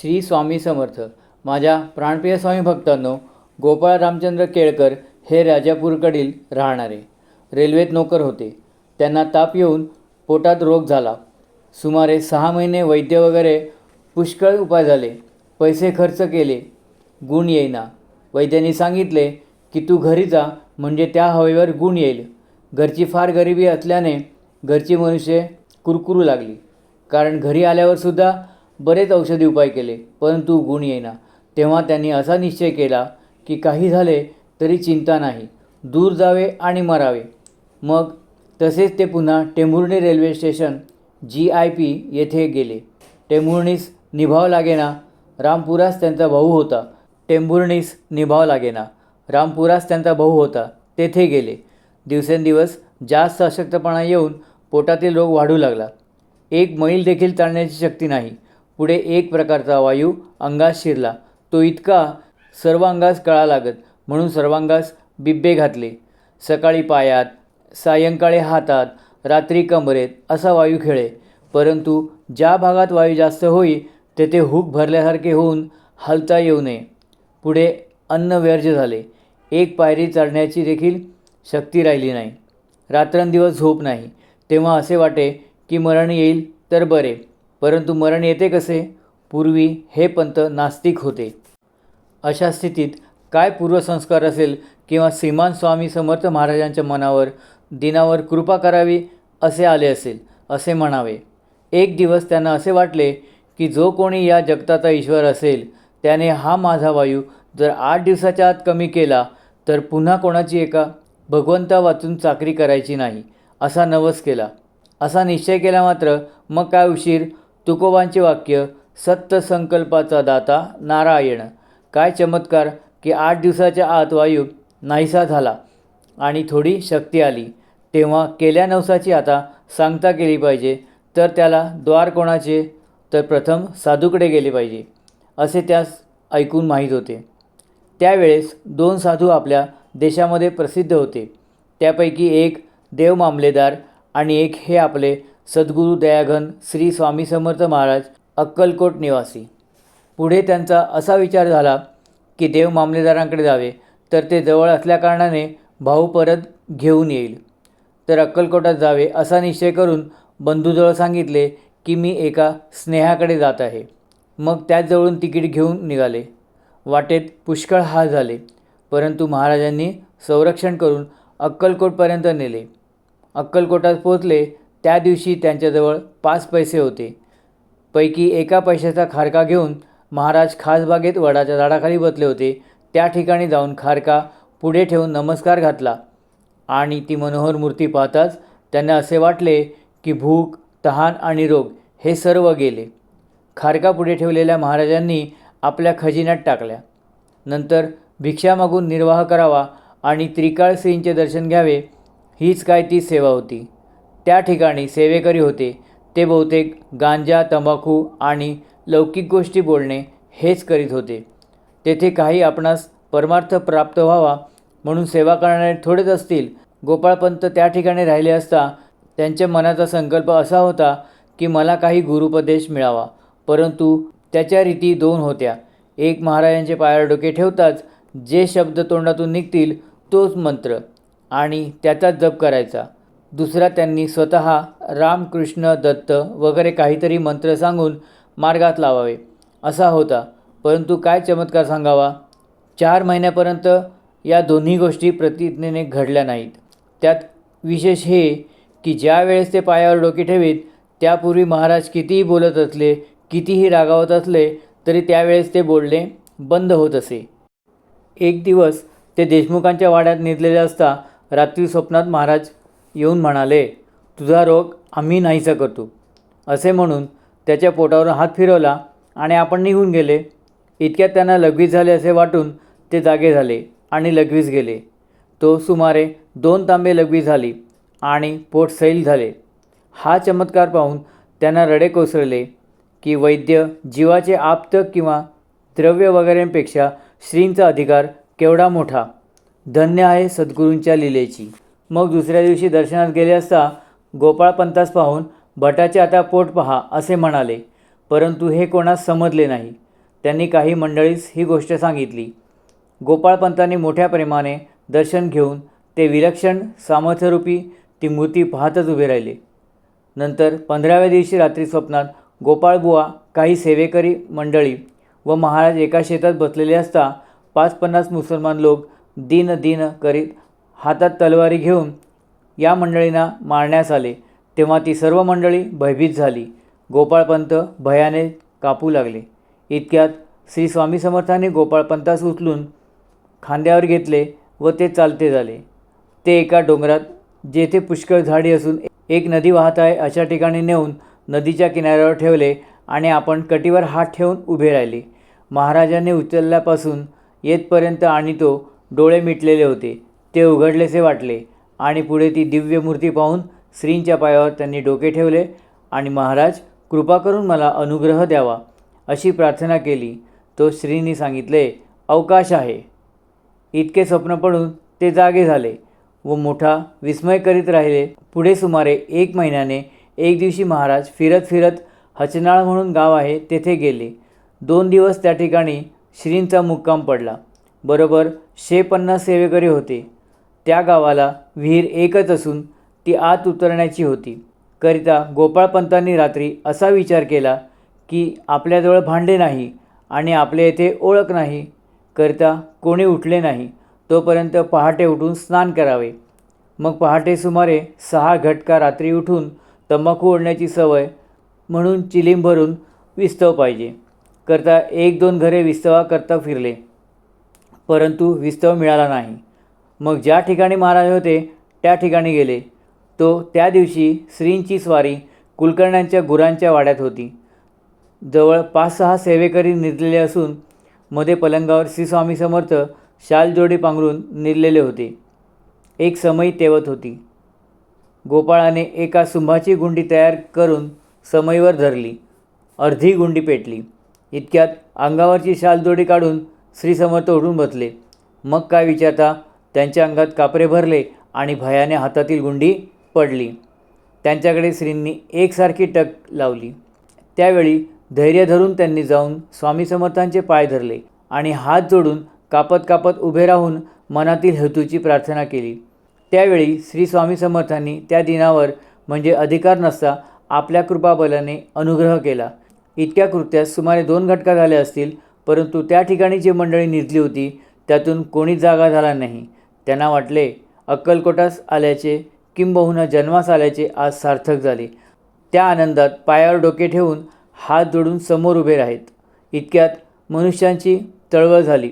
श्री स्वामी समर्थ. माझ्या प्राणप्रिय स्वामी भक्तांनो गोपाळ रामचंद्र केळकर हे राजापूरकडील राहणारे. रेल्वेत नोकर होते. त्यांना ताप येऊन पोटात रोग झाला. सुमारे सहा महिने वैद्य वगैरे पुष्कळ उपाय झाले. पैसे खर्च केले. गुण येईना. वैद्यांनी सांगितले की तू घरी जा म्हणजे त्या हवेवर गुण येईल. घरची फार गरिबी असल्याने घरची मनुष्य कुरकुरू लागली. कारण घरी आल्यावरसुद्धा बरेच औषधी उपाय केले परंतु गुण येईना. तेव्हा त्यांनी असा निश्चय केला की काही झाले तरी चिंता नाही दूर जावे आणि मरावे. मग तसेच ते पुन्हा Tembhurni railway station G I P येथे गेले. टेंभुर्णीस निभाव लागेना. रामपुरास त्यांचा भाऊ होता. टेंभुर्णीस निभाव लागेना. रामपुरास त्यांचा भाऊ होता. तेथे गेले. दिवसेंदिवस जास्त अशक्तपणा येऊन पोटातील रोग वाढू लागला. एक मैल देखील चालण्याची शक्ती नाही. पुढे एक प्रकारचा वायू अंगास शिरला. तो इतका सर्वांगास कळा लागत म्हणून सर्वांगास बिब्बे घातले. सकाळी पायात सायंकाळी हातात रात्री कमरेत असा वायू खेळे. परंतु ज्या भागात वायू जास्त होई तेथे हूक भरल्यासारखे होऊन हलता येऊ नये. पुढे अन्न व्यर्ज झाले. एक पायरी चढण्याची देखील शक्ती राहिली नाही. रात्रंदिवस झोप नाही. तेव्हा असे वाटे की मरण येईल तर बरे. परंतु मरण येते कसे? पूर्वी हे पंत नास्तिक होते. अशा स्थितीत काय पूर्वसंस्कार असेल किंवा श्रीमान स्वामी समर्थ महाराजांच्या मनावर दिनावर कृपा करावी असे आले असेल असे म्हणावे. एक दिवस त्यांना असे वाटले की जो कोणी या जगताचा ईश्वर असेल त्याने हा माझा वायू जर आठ दिवसाच्या आत कमी केला तर पुन्हा कोणाची एका भगवंता वाचून चाकरी करायची नाही असा नवस केला. असा निश्चय केला मात्र मग काय उशीर? तुकोबांचे वाक्य सत्य संकल्पाचा दाता नारायण. काय चमत्कार की आठ दिवसाच्या आत वायू नाहीसा झाला आणि थोडी शक्ती आली. तेव्हा केल्या नवसाची आता सांगता केली पाहिजे तर त्याला द्वार कोणाचे? तर प्रथम साधूकडे गेले पाहिजे असे त्यास ऐकून माहीत होते. त्यावेळेस दोन साधू आपल्या देशामध्ये प्रसिद्ध होते. त्यापैकी एक देव मामलेदार आणि एक हे आपले सद्गुरू दयाघन श्री स्वामी समर्थ महाराज अक्कलकोट निवासी. पुढे त्यांचा असा विचार झाला की देव मामलेदारांकडे जावे तर ते जवळ असल्याकारणाने भाऊ परत घेऊन येईल. तर अक्कलकोटात जावे असा निश्चय करून बंधूजवळ सांगितले की मी एका स्नेहाकडे जात आहे. मग त्याचजवळून तिकीट घेऊन निघाले. वाटेत पुष्कळ हाल झाले परंतु महाराजांनी संरक्षण करून अक्कलकोटपर्यंत नेले. अक्कलकोटात पोचले त्या दिवशी त्यांच्याजवळ पाच पैसे होते. पैकी एका पैशाचा खारका घेऊन महाराज खासबागेत वडाच्या झाडाखाली बसले होते. त्या ठिकाणी जाऊन खारका पुढे ठेवून नमस्कार घातला. आणि ती मनोहर मूर्ती पाहताच त्यांना असे वाटले की भूक तहान आणि रोग हे सर्व गेले. खारका पुढे ठेवलेल्या महाराजांनी आपल्या खजिन्यात टाकल्या. नंतर भिक्षा मागून निर्वाह करावा आणि त्रिकाळ सिंहचे दर्शन घ्यावे हीच काय ती सेवा होती. त्या ठिकाणी सेवेकरी होते. ते बहुतेक गांजा तंबाखू आणि लौकिक गोष्टी बोलणे हेच करीत होते. तेथे काही आपणास परमार्थ प्राप्त व्हावा म्हणून सेवा करणारे थोडेच असतील. गोपाळपंत त्या ठिकाणी राहिले असता त्यांच्या मनाचा संकल्प असा होता की मला काही गुरुपदेश मिळावा. परंतु त्याच्या रीती दोन होत्या. एक महाराजांचे पायावर डोके ठेवताच जे शब्द तोंडातून निघतील तोच मंत्र आणि त्याचाच जप करायचा. दुसरा त्यांनी स्वतः रामकृष्ण दत्त वगैरे काहीतरी मंत्र सांगून मार्गात लावावे. असा होता. परंतु काय चमत्कार सांगावा? चार महिन्यापर्यंत या दोन्ही गोष्टी प्रतिज्ञेने घडल्या नाहीत. त्यात विशेष हे की ज्या वेळेस ते पायावर डोके ठेवीत त्यापूर्वी महाराज कितीही बोलत असले कितीही रागावत असले तरी त्यावेळेस ते बोलणे बंद होत असे. एक दिवस ते देशमुखांच्या वाड्यात निजलेले असता रात्री स्वप्नात महाराज येऊन म्हणाले तुझा रोग आम्ही नाहीसा करतो. असे म्हणून त्याच्या पोटावर हात फिरवला आणि आपण निघून गेले. इतक्यात त्यांना लघवीस झाले असे वाटून ते जागे झाले आणि लघवीस गेले. तो सुमारे दोन तांबे लघवी झाली आणि पोट सैल झाले. हा चमत्कार पाहून त्यांना रडे कोसळले की वैद्य जीवाचे आप्त किंवा द्रव्य वगैरेंपेक्षा श्रींचा अधिकार केवढा मोठा? धन्य आहे सद्गुरूंच्या लिलेची. मग दुसऱ्या दिवशी दर्शनात गेले असता गोपाळपंतास पाहून भटाचे आता पोट पहा असे म्हणाले. परंतु हे कोणास समजले नाही. त्यांनी काही मंडळीस ही गोष्ट सांगितली. गोपाळपंतांनी मोठ्या प्रेमाने दर्शन घेऊन ते विलक्षण सामर्थ्यरूपी ती मूर्ती पाहतच उभे राहिले. नंतर पंधराव्या दिवशी रात्री स्वप्नात गोपाळबुवा काही सेवेकरी मंडळी व महाराज एका शेतात बसलेले असता पाच पन्नास मुसलमान लोक दिन दिन करीत हातात तलवारी घेऊन या मंडळींना मारण्यास आले. तेव्हा ती सर्व मंडळी भयभीत झाली. गोपाळपंत भयाने कापू लागले. इतक्यात श्री स्वामी समर्थाने गोपाळपंतास उचलून खांद्यावर घेतले व ते चालते झाले. ते एका डोंगरात जेथे पुष्कळ झाडी असून एक नदी वाहत आहे अशा ठिकाणी नेऊन नदीच्या किनाऱ्यावर ठेवले आणि आपण कटीवर हात ठेवून उभे राहिले. महाराजांनी उचलल्यापासून येतपर्यंत आणि तो डोळे मिटलेले होते. ते उघडलेसे वाटले आणि पुढे ती दिव्य मूर्ती पाहून श्रींच्या पायावर त्यांनी डोके ठेवले आणि महाराज कृपा करून मला अनुग्रह द्यावा अशी प्रार्थना केली. तो श्रींनी सांगितले अवकाश आहे. इतके स्वप्न पडून ते जागे झाले व मोठा विस्मय करीत राहिले. पुढे सुमारे एक महिन्याने एक दिवशी महाराज फिरत फिरत हचनाळ म्हणून गाव आहे तेथे गेले. दोन दिवस त्या ठिकाणी श्रींचा मुक्काम पडला. बरोबर शे पन्नास सेवेकरी होते. त्या गावाला विहीर एकच असून ती आत उतरण्याची होती. करिता गोपाळपंतांनी रात्री असा विचार केला की आपल्याजवळ भांडे नाही आणि आपल्या येथे ओळख नाही. करिता कोणी उठले नाही. तोपर्यंत पहाटे उठून स्नान करावे. मग पहाटे सुमारे सहा घटका रात्री उठून तंबाखू ओढण्याची सवय म्हणून चिलीम भरून विस्तव पाहिजे. करता एक दोन घरे विस्तवा करता फिरले. परंतु विस्तव मिळाला नाही. मग ज्या ठिकाणी महाराज होते त्या ठिकाणी गेले. तो त्या दिवशी श्रींची स्वारी कुलकर्ण्यांच्या गुरांच्या वाड्यात होती. जवळ पाच सहा सेवेकरी निजलेले असून मध्ये पलंगावर श्रीस्वामी समर्थ शालजोडी पांघरून निरलेले होते. एक समई तेवत होती. गोपाळाने एका सुंभाची गुंडी तयार करून समईवर धरली. अर्धी गुंडी पेटली. इतक्यात अंगावरची शालजोडी काढून श्री समर्थ उठून बसले. मग काय विचारता त्यांच्या अंगात कापरे भरले आणि भयाने हातातील गुंडी पडली. त्यांच्याकडे श्रींनी एकसारखी टक लावली. त्यावेळी धैर्य धरून त्यांनी जाऊन स्वामी समर्थांचे पाय धरले आणि हात जोडून कापत कापत उभे राहून मनातील हेतूची प्रार्थना केली. त्यावेळी श्री स्वामी समर्थांनी त्या दिनावर म्हणजे अधिकार नसता आपल्या कृपाबलाने अनुग्रह केला. इतक्या कृत्यास सुमारे दोन घटका झाल्या असतील परंतु त्या ठिकाणी जी मंडळी निजली होती त्यातून कोणी जागा झाला नाही. त्यांना वाटले अक्कलकोटास आल्याचे किंबहुना जन्मास आल्याचे आज सार्थक झाले. त्या आनंदात पायावर डोके ठेवून हात जोडून समोर उभे राहीत. इतक्यात मनुष्यांची तळवळ झाली.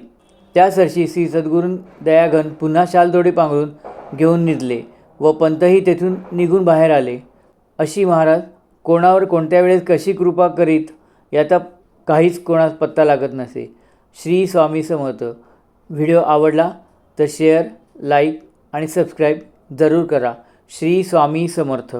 त्यासरशी श्री सद्गुरू दयाघन पुन्हा शालदोडी पांघरून घेऊन निजले व पंतही तेथून निघून बाहेर आले. अशी महाराज कोणावर कोणत्या वेळेस कशी कृपा करीत याचा काहीच कोणास पत्ता लागत नसे. श्री स्वामी समर्थ. व्हिडिओ आवडला तर शेअर लाईक आणि सबस्क्राईब जरूर करा. श्री स्वामी समर्थ.